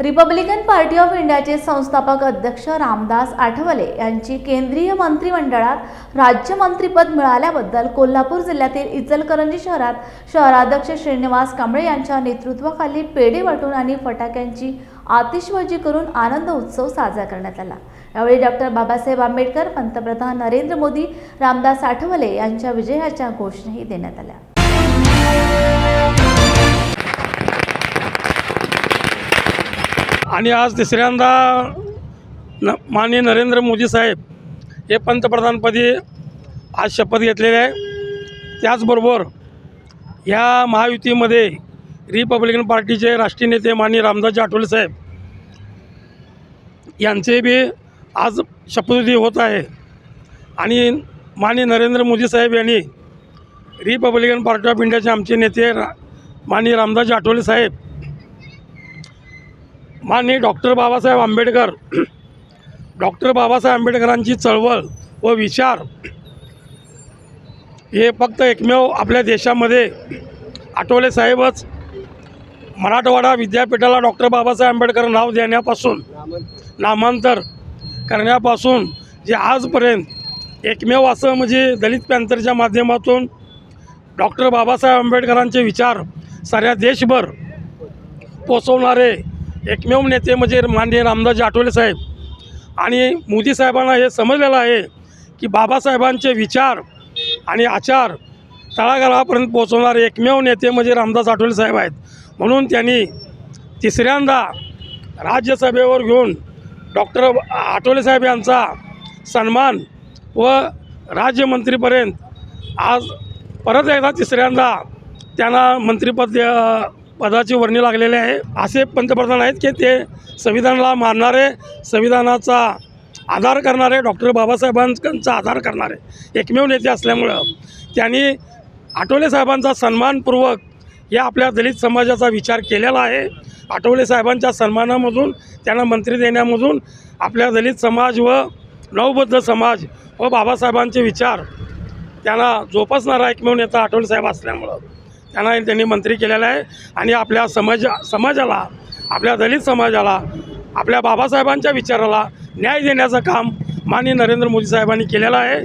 Republican party of इंडियाचे संस्थापक अध्यक्ष रामदास आठवले यांची केंद्रीय मंत्रिमंडळात राज्यमंत्रीपद मिळाल्याबद्दल कोल्हापूर जिल्ह्यातील इचलकरंजी शहरात शहराध्यक्ष श्रीनिवास कांबळे यांच्या नेतृत्वाखाली पेढे वाटून आणि फटाक्यांची आतिषबाजी करून आनंद उत्सव साजरा करण्यात आला. यावेळी डॉक्टर बाबासाहेब आंबेडकर पंतप्रधान नरेंद्र मोदी रामदास आठवले यांच्या विजयाच्या घोषणाही देण्यात आल्या. आणि आज तिसऱ्यांदा न माननीय नरेंद्र मोदी साहेब हे पंतप्रधानपदी आज शपथ घेतलेले आहे. त्याचबरोबर ह्या महायुतीमध्ये रिपब्लिकन पार्टीचे राष्ट्रीय नेते माननीय रामदास आठवले साहेब यांचे बी आज शपथविधी होत आहे. आणि माननीय नरेंद्र मोदी साहेब यांनी रिपब्लिकन पार्टी ऑफ इंडियाचे आमचे नेते रा माननीय रामदास आठवले साहेब माननीय डॉक्टर बाबासाहेब आंबेडकर. डॉक्टर बाबासाहेब आंबेडकरांची चळवळ व विचार हे फक्त एकमेव आपल्या देशामध्ये आठवले साहेबच. मराठवाडा विद्यापीठाला डॉक्टर बाबासाहेब आंबेडकर नाव देण्यापासून नामांतर करण्यापासून जे आजपर्यंत एकमेव असं म्हणजे दलित पॅन्थरच्या माध्यमातून डॉक्टर बाबासाहेब आंबेडकरांचे विचार साऱ्या देशभर पोचवणारे एकमेव नेते म्हणजे माननीय रामदासजी आठवले साहेब. आणि मोदी साहेबांना हे समजलेलं आहे की बाबासाहेबांचे विचार आणि आचार तळागाळापर्यंत पोचवणारे एकमेव नेते म्हणजे रामदास आठवले साहेब आहेत. म्हणून त्यांनी तिसऱ्यांदा राज्यसभेवर घेऊन डॉक्टर आठवले साहेब यांचा सन्मान व राज्यमंत्रीपर्यंत आज परत एकदा तिसऱ्यांदा त्यांना मंत्रिपद पदाची वर्णी लागलेली आहे. असे पंतप्रधान आहेत की ते संविधानाला मानणारे संविधानाचा आधार करणारे डॉक्टर बाबासाहेबांचा आधार करणारे एकमेव नेते असल्यामुळं त्यांनी आठवले साहेबांचा सन्मानपूर्वक या आपल्या दलित समाजाचा विचार केलेला आहे. आठवले साहेबांच्या सन्मानामधून त्यांना मंत्री देण्यामधून आपल्या दलित समाज व नवबद्ध समाज व बाबासाहेबांचे विचार त्यांना जोपासणारा एकमेव नेता आठवले साहेब असल्यामुळं त्यांना त्यांनी मंत्री केलेला आहे. आणि आपल्या समाज समाजाला आपल्या दलित समाजाला आपल्या बाबासाहेबांच्या विचाराला न्याय देण्याचं काम माननीय नरेंद्र मोदी साहेबांनी केलेलं आहे.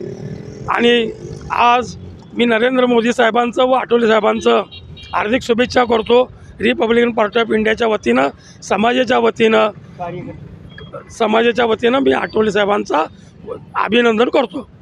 आणि आज मी नरेंद्र मोदी साहेबांचं व आठवले साहेबांचं हार्दिक शुभेच्छा करतो. रिपब्लिकन पार्टी ऑफ इंडियाच्या वतीनं समाजाच्या वतीनं समाजाच्या वतीनं मी आठवले साहेबांचा अभिनंदन करतो.